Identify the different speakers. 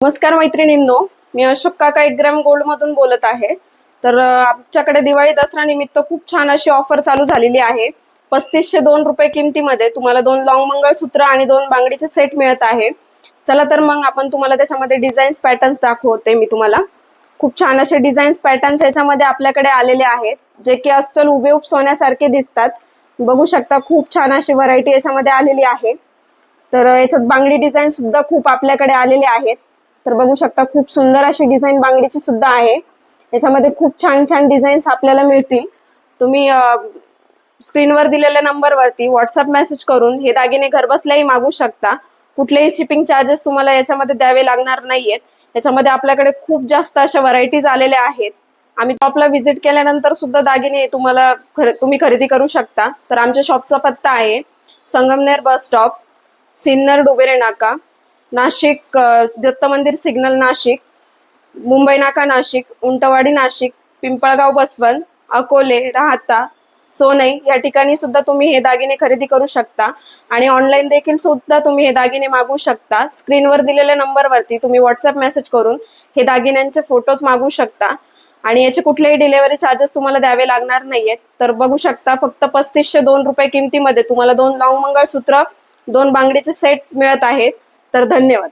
Speaker 1: नमस्कार मैत्रिणींनो मी अशोक काका एक ग्रॅम गोल्ड मधून बोलत आहे. तर आमच्याकडे दिवाळी दसरा निमित्त खूप छान अशी ऑफर चालू झालेली आहे. पस्तीसशे दोन रुपये किमतीमध्ये तुम्हाला दोन लॉंग मंगळसूत्र आणि दोन बांगडीचे सेट मिळत आहे. चला तर मग आपण तुम्हाला त्याच्यामध्ये डिझाईन्स पॅटर्न्स दाखवते मी तुम्हाला. खूप छान असे डिझाईन्स पॅटर्न्स याच्यामध्ये आपल्याकडे आलेले आहेत जे की अस्सल उभेउब सोन्यासारखे दिसतात. बघू शकता खूप छान अशी व्हरायटी याच्यामध्ये आलेली आहे. तर याच्यात बांगडी डिझाईन सुद्धा खूप आपल्याकडे आलेले आहेत. तर बघू शकता खूप सुंदर अशी डिझाईन बांगडीची सुद्धा आहे. याच्यामध्ये खूप छान छान डिझाईन्स आपल्याला मिळतील. तुम्ही स्क्रीनवर दिलेल्या नंबरवरती व्हॉट्सअप मेसेज करून हे दागिने घरबसल्याही मागू शकता. कुठलेही शिपिंग चार्जेस तुम्हाला याच्यामध्ये द्यावे लागणार नाहीयेत. याच्यामध्ये आपल्याकडे खूप जास्त अशा व्हरायटीज आलेल्या आहेत. आम्ही टॉपला व्हिजिट केल्यानंतर सुद्धा दागिने तुम्हाला खर तुम्ही खरेदी करू शकता. तर आमच्या शॉपचा पत्ता आहे संगमनेर बस स्टॉप सिन्नर डुबेरे नाका. नाशिक दत्त मंदिर सिग्नल नाशिक मुंबई नाका नाशिक उंटवाडी नाशिक पिंपळगाव बसवण अकोले राहता सोनई या ठिकाणी सुद्धा तुम्ही हे दागिने खरेदी करू शकता. आणि ऑनलाईन देखील सुद्धा तुम्ही हे दागिने मागू शकता. स्क्रीनवर दिलेल्या नंबरवरती तुम्ही व्हॉट्सअप मेसेज करून हे दागिन्यांचे फोटोज मागू शकता. आणि याचे कुठलेही डिलेवरी चार्जेस तुम्हाला द्यावे लागणार नाहीयेत. तर बघू शकता फक्त पस्तीसशे दोन रुपये किमतीमध्ये तुम्हाला दोन लॉंग मंगळसूत्र दोन बांगडीचे सेट मिळत आहेत. तर धन्यवाद.